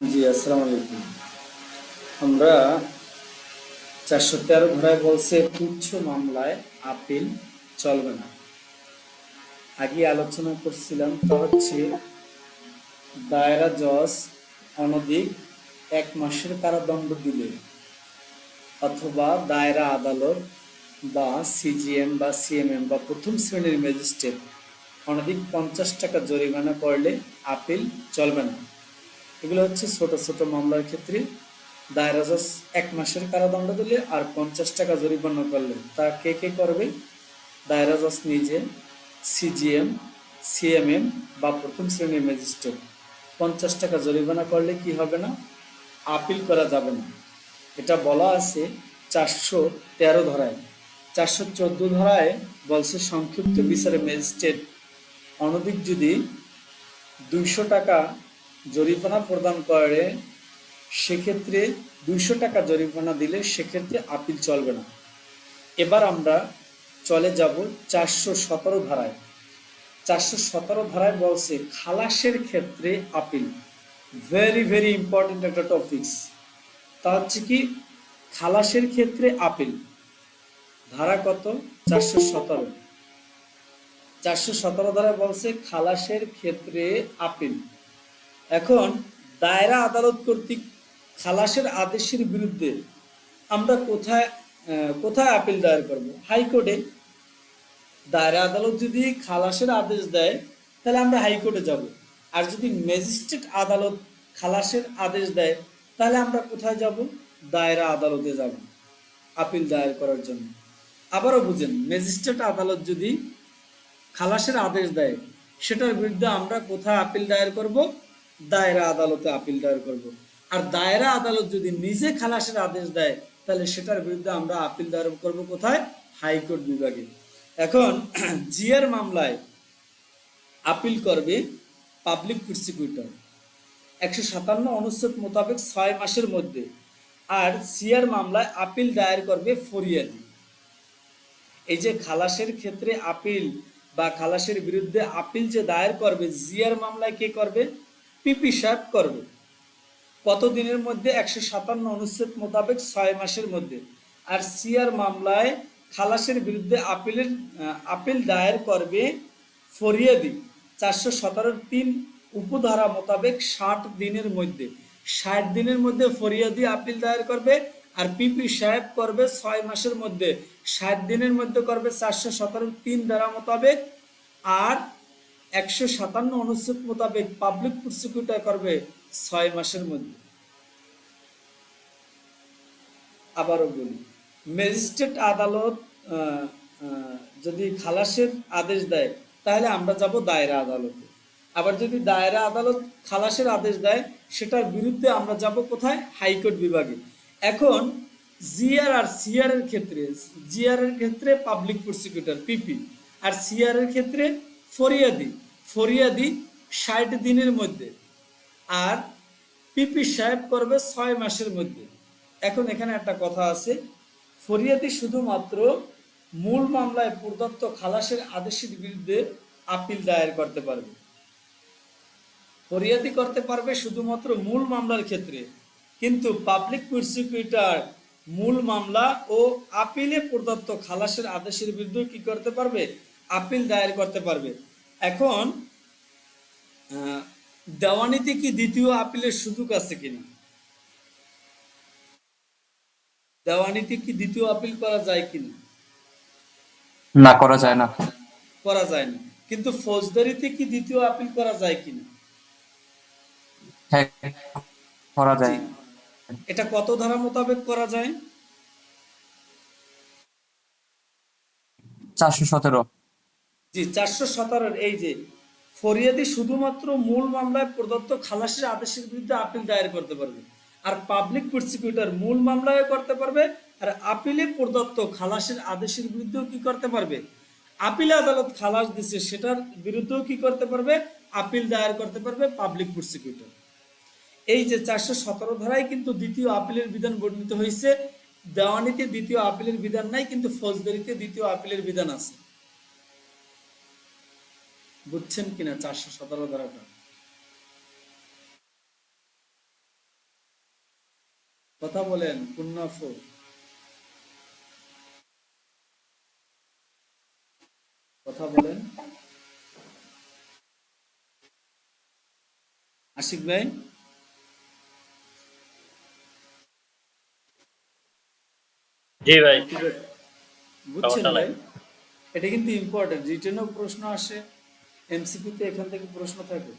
জি আসসালামু আলাইকুম আমরা চারশো তেরো ধারায় বলছে, তুচ্ছ মামলায় আপিল চলবে না। আগে আলোচনা করছিলাম, তা হচ্ছে দায়রা জজ অনধিক এক মাসের কারাদণ্ড দিলে অথবা দায়রা আদালত বা সিজিএম বা সিএমএম বা প্রথম শ্রেণির ম্যাজিস্ট্রেট অনধিক পঞ্চাশ টাকা জরিমানা করলে আপিল চলবে না। এগুলো হচ্ছে ছোট ছোট মামলার ক্ষেত্রে দায়রা এক মাসের কারাদণ্ড দিলে আর পঞ্চাশ টাকা জরিমানা করলে তা কে কে করবে? দায়রা নিজে, সিজিএম, সিএমএম বা প্রথম শ্রেণির ম্যাজিস্ট্রেট। পঞ্চাশ টাকা জরিমানা করলে কি হবে না? আপিল করা যাবে না। এটা বলা আছে চারশো তেরো ধারায়। চারশো চোদ্দ ধারায় বলছে সংক্ষিপ্ত বিচারে ম্যাজিস্ট্রেট। অনধিক যদি দুইশো টাকা জরিমানা প্রদান করে, সেক্ষেত্রে দুইশো টাকা জরিমানা দিলে সেক্ষেত্রে আপিল চলবে না। এবার আমরা চলে যাব চারশো সতেরো ধারায়। চারশো সতেরো ধারায় বলছে, খালাসের ক্ষেত্রে আপিল। ভেরি ভেরি ইম্পর্টেন্ট একটা টপিকস তা হচ্ছে কি, খালাসের ক্ষেত্রে আপিল। ধারা কত? চারশো সতেরো। চারশো সতেরো ধারা বলছে, খালাসের ক্ষেত্রে আপিল। এখন দায়রা আদালত কর্তৃক খালাসের আদেশের বিরুদ্ধে আমরা কোথায় কোথায় আপিল দায়ের করব? হাইকোর্টে। দায়রা আদালত যদি খালাসের আদেশ দেয়, তাহলে আমরা হাইকোর্টে যাব। আর যদি ম্যাজিস্ট্রেট আদালত খালাসের আদেশ দেয়, তাহলে আমরা কোথায় যাব? দায়রা আদালতে যাব আপিল দায়ের করার জন্য। আবারও বুঝেন, ম্যাজিস্ট্রেট আদালত যদি খালাসের আদেশ দেয়, সেটার বিরুদ্ধে আমরা কোথায় আপিল দায়ের করব? দায়রা আদালতে আপিল দায়ের করব। আর দায়রা আদালত যদি নিজে খালাসের আদেশ দেয়, তাহলে সেটার বিরুদ্ধে আমরা আপিল দায়ের করব কোথায়? হাইকোর্ট বিভাগে। এখন জিয়ার মামলায় আপিল করবে পাবলিক প্রসিকিউটর। একশো সাতান্ন অনুচ্ছেদ মোতাবেক ছয় মাসের মধ্যে। আর সিয়ার মামলায় আপিল দায়ের করবে ফরিয়াদি। এই যে খালাসের ক্ষেত্রে আপিল বা খালাসের বিরুদ্ধে আপিল যে দায়ের করবে, জিয়ার মামলায় কে করবে? পিপি সাহেব করবে। কত দিনের মধ্যে? একশো সাতান্ন অনুচ্ছেদ মোতাবেক ছয় মাসের মধ্যে। আর সিয়ার মামলায় খালাসের বিরুদ্ধে আপিলের আপিল দায়ের করবে ফরিয়াদি চারশো সতেরোর তিন উপধারা মোতাবেক ষাট দিনের মধ্যে। ষাট দিনের মধ্যে ফরিয়াদি আপিল দায়ের করবে আর পিপি সাহেব করবে ছয় মাসের মধ্যে। ষাট দিনের মধ্যে করবে চারশো সতেরো তিন ধারা মোতাবেক। আর একশো সাতান্ন অনুচ্ছেদ মোতাবেক পাবলিক প্রসিকিউটর করবে ছয় মাসের মধ্যে। আবারও বলি ম্যাজিস্ট্রেট আদালত যদি খালাসের আদেশ দেয়, তাহলে আমরা যাব দায়রা আদালতে। আবার যদি দায়রা আদালত খালাসের আদেশ দেয়, সেটার বিরুদ্ধে আমরা যাব কোথায়? হাইকোর্ট বিভাগে। এখন জিআর আর সিআর এর ক্ষেত্রে, জিআর এর ক্ষেত্রে পাবলিক প্রসিকিউটর পিপি আর সিআর এর ক্ষেত্রে ফরিয়াদি ফরিয়াদি ষাট দিনের মধ্যে আর পিপি সাহেব করবে ছয় মাসের মধ্যে। এখন এখানে একটা কথা আছে, ফরিয়াদি শুধুমাত্র মূল মামলায় প্রদত্ত খালাসের আদেশের বিরুদ্ধে আপিল দায়ের করতে পারবে। ফরিয়াদি করতে পারবে শুধুমাত্র মূল মামলার ক্ষেত্রে, কিন্তু পাবলিক প্রসিকিউটর মূল মামলা ও আপিলে প্রদত্ত খালাসের আদেশের বিরুদ্ধে কি করতে পারবে? আপিল দায়ের করতে পারবে। এখন দেওয়ানিতে কি দ্বিতীয় আপিলের সুযোগ আছে কিনা? দেওয়ানিতে কি দ্বিতীয় আপিল করা যায় কিনা? না করা যায় না। করা যায় না। কিন্তু ফৌজদারিতে কি দ্বিতীয় আপিল করা যায় কিনা? হ্যাঁ করা যায়। এটা কত ধারা মোতাবেক করা যায়? চারশো সতেরো। জি, চারশো সতেরোর এই যে ফরিয়াদি শুধুমাত্র মূল মামলায় প্রদত্ত খালাসের আদেশের বিরুদ্ধে আপিল দায়ের করতে পারবে। আর পাবলিক প্রসিকিউটর মূল মামলায় করতে পারবে, আর আপিলে প্রদত্ত খালাসের আদেশের বিরুদ্ধেও কি করতে পারবে? আপিল আদালত খালাস দিছে, সেটার বিরুদ্ধেও কি করতে পারবে? আপিল দায়ের করতে পারবে পাবলিক প্রসিকিউটর এই যে চারশো সতেরো ধারায় কিন্তু দ্বিতীয় আপিলের বিধান বর্ণিত হয়েছে। দেওয়ানিতে দ্বিতীয় আপিলের বিধান নাই, কিন্তু ফৌজদারিতে দ্বিতীয় আপিলের বিধান আছে। বুঝছেন কিনা চারশো সতেরো ধারাটা কথা বলেন পুণ্যাফু। কথা বলেন। আশিক ভাই? জি ভাই। বুঝছেন ভাই? এটা কিন্তু ইম্পর্টেন্ট রিটেনও প্রশ্ন আসে। এমসিকিউতে এখান থেকে প্রশ্ন থাকে